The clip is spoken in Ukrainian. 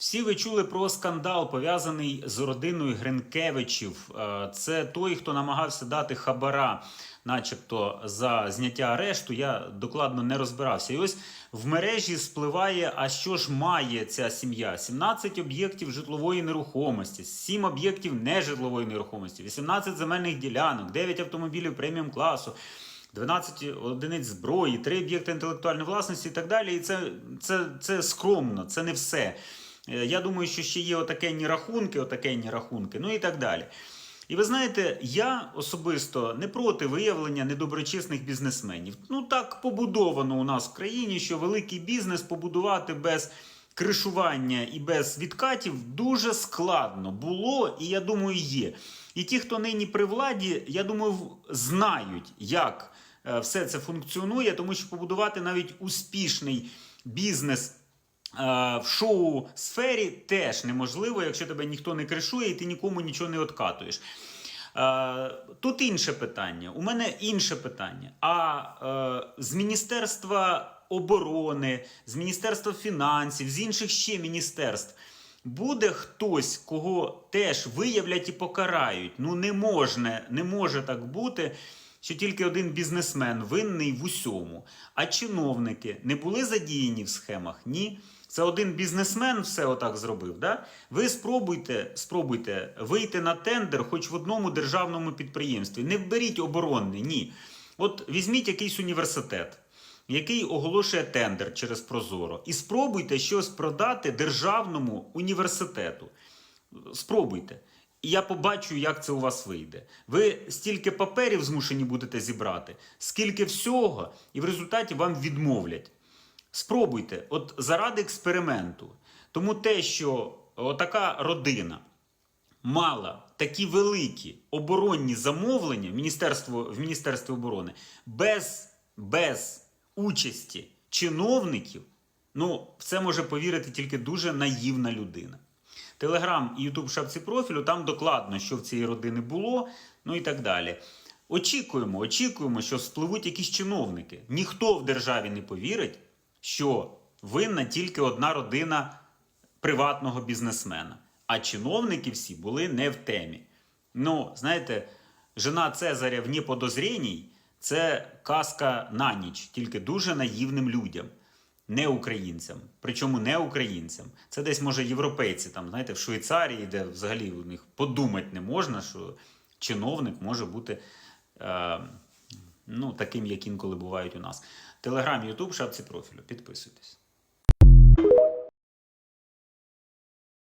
Всі ви чули про скандал, пов'язаний з родиною Гринкевичів. Е, Це той, хто намагався дати хабара, начебто, за зняття арешту. Я докладно не розбирався. І ось в мережі спливає, а що ж має ця сім'я? 17 об'єктів житлової нерухомості, 7 об'єктів нежитлової нерухомості, 18 земельних ділянок, 9 автомобілів преміум класу. 12 одиниць зброї, 3 об'єкти інтелектуальної власності і так далі. І це, це, це скромно, це не все. Е, Я думаю, що ще є отакенні рахунки, отакенні рахунки, ну і так далі. І ви знаєте, я особисто не проти виявлення недоброчесних бізнесменів. Ну так побудовано у нас в країні, що великий бізнес побудувати без кришування і без відкатів дуже складно було, і я думаю, є. І ті, хто нині при владі, я думаю, знають, як е, все це функціонує, тому що побудувати навіть успішний бізнес. Е, В шоу сфері теж неможливо, якщо тебе ніхто не кришує і ти нікому нічого не откатуєш. Е, Тут інше питання. У мене інше питання. А е, з Міністерства оборони, з Міністерства фінансів, з інших ще міністерств буде хтось, кого теж виявлять і покарають. Ну не можна, не може так бути. Що тільки один бізнесмен винний в усьому, а чиновники не були задіяні в схемах? Ні. Це один бізнесмен все отак зробив. Да? Ви спробуйте, спробуйте вийти на тендер хоч в одному державному підприємстві. Не вберіть оборонний, ні. От візьміть якийсь університет, який оголошує тендер через Прозоро, і спробуйте щось продати державному університету. Спробуйте. І я побачу, як це у вас вийде. Ви стільки паперів змушені будете зібрати, скільки всього, і в результаті вам відмовлять. Спробуйте, от заради експерименту. Тому те, що отака родина мала такі великі оборонні замовлення в Міністерство, в Міністерстві оборони без, без участі чиновників, ну, в це може повірити тільки дуже наївна людина. Телеграм і Ютуб шапці профілю, там докладно, що в цієї родини було, ну і так далі. Очікуємо, очікуємо, що спливуть якісь чиновники. Ніхто в державі не повірить, що винна тільки одна родина приватного бізнесмена. А чиновники всі були не в темі. Ну, знаєте, жена Цезаря вні подозріній – це казка на ніч, тільки дуже наївним людям не українцям. Причому не українцям. Це десь може європейці, там, знаєте, в Швейцарії, де взагалі у них подумати не можна, що чиновник може бути е, ну, таким, як інколи бувають у нас. Телеграм, Ютуб, шапці профілю. Підписуйтесь.